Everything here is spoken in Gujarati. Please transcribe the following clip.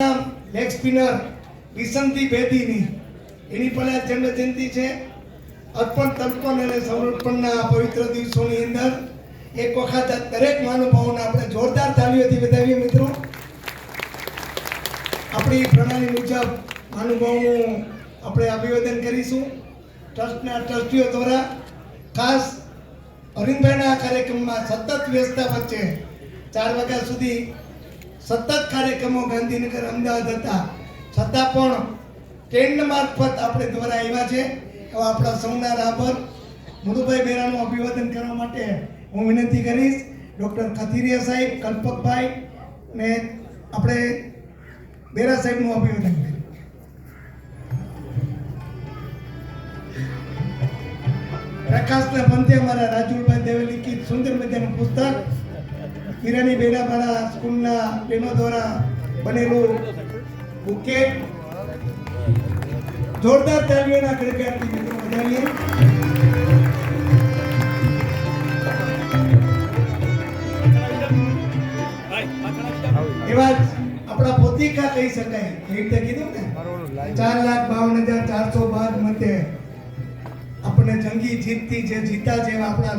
લેગ સ્પિનર વિસંતી બેદીની એની પણ આ જન્મ જયંતિ છે. અર્પણ, તર્પણ અને સમર્પણના આ પવિત્ર દિવસોની અંદર એક વખત દરેક મહાનુભાવોને આપણે જોરદાર તાલીઓથી વધાવીએ મિત્રો. આપણી પ્રણાલી મુજબ મહાનુભાવોનું આપણે અભિવાદન કરીશું. ટ્રસ્ટના ટ્રસ્ટીઓ દ્વારા ખાસ અરવિંદભાઈના આ કાર્યક્રમમાં સતત વ્યસ્તતા વચ્ચે ચાર વાગ્યા સુધી સતત કાર્યક્રમો ગાંધીનગર અમદાવાદ હતા. છતાં પણ ટ્રેન મારફત આપણે દ્વારા આવ્યા છે. એવા આપણા સૌના રાબર મુરુભાઈ બેરાનું અભિવાદન કરવા માટે હું વિનંતી કરીશ. ડૉક્ટર ખતીરિયા સાહેબ, કલ્પકભાઈ ને આપણે બેરા સાહેબનું અભિવાદન પ્રકાશના પંથે અમારા રાજુલભાઈ દેવે લિખિત સુંદર મજાનું પુસ્તક હીરાની બેડાપાડા સ્કૂલના બહેનો દ્વારા બનેલું બુકે. જોરદાર તાલીઓના ગણગાટથી મિત્રો વધારીએ એવા આપણા પોતિકા કહી શકાય. એ રીતે કીધું ને? ચાર લાખ બાવન હજાર ચારસો બાર મતે આપણે જંગી જીતથી જે જીતા છે એવા આપણા